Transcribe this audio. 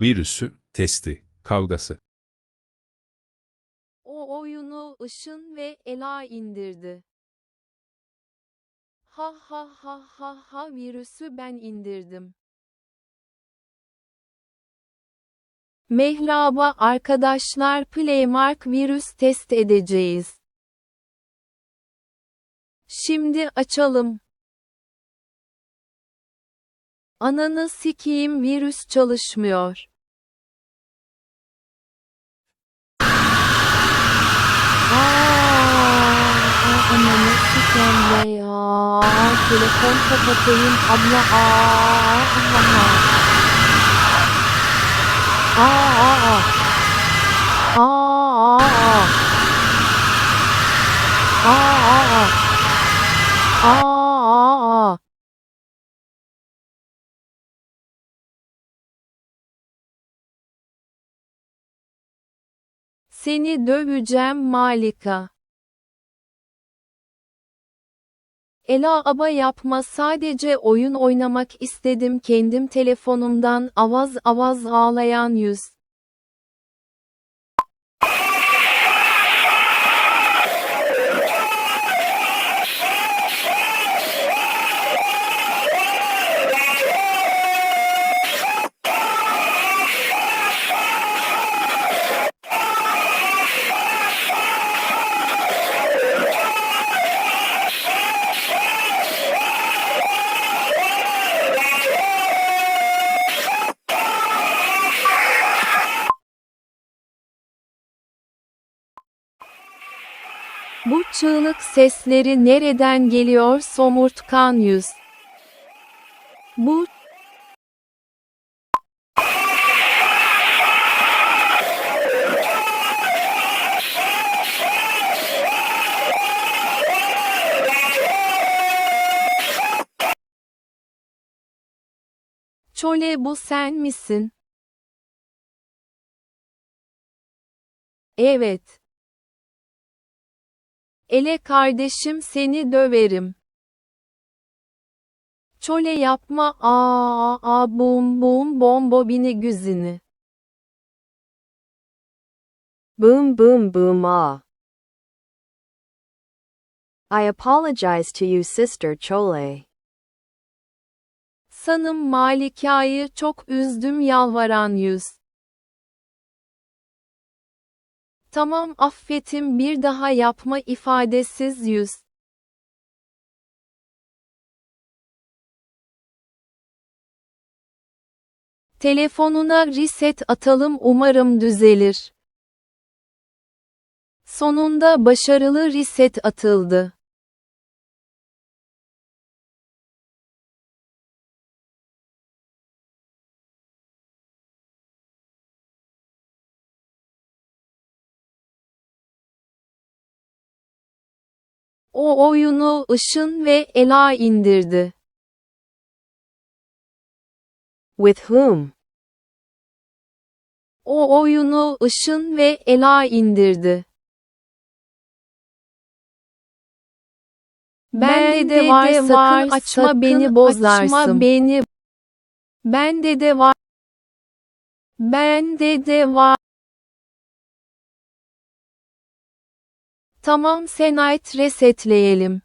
Virüsü, testi, kavgası. O oyunu Işın ve Ela indirdi. Ha ha ha ha ha virüsü ben indirdim. Mehraba arkadaşlar Playmark virüs test edeceğiz. Şimdi açalım. Ananı sikeyim virüs çalışmıyor. Telefon kapatayım abla. Aa, aa, aa. Aa, aa, aa. Aa, aa, aa. Seni döveceğim Malika. Ela aba yapma sadece oyun oynamak istedim kendim telefonumdan avaz avaz ağlayan yüz. Bu çığlık sesleri nereden geliyor somurtkan yüz? Bu Çole bu sen misin? Evet. Ele kardeşim seni döverim. Çole yapma aa aa bum bum bombo bini güzini. Boom boom boom ah. I apologize to you sister Chole. Sanım Malika'yı çok üzdüm yalvaran yüz. Tamam affetim bir daha yapma ifadesiz yüz. Telefonuna reset atalım umarım düzelir. Sonunda başarılı reset atıldı. O oyunu Işın ve Ela indirdi. With whom? O oyunu Işın ve Ela indirdi. Bende de var sakın açma beni bozarsın. Açma beni. Bende de var. Bende de var. Tamam Senait resetleyelim.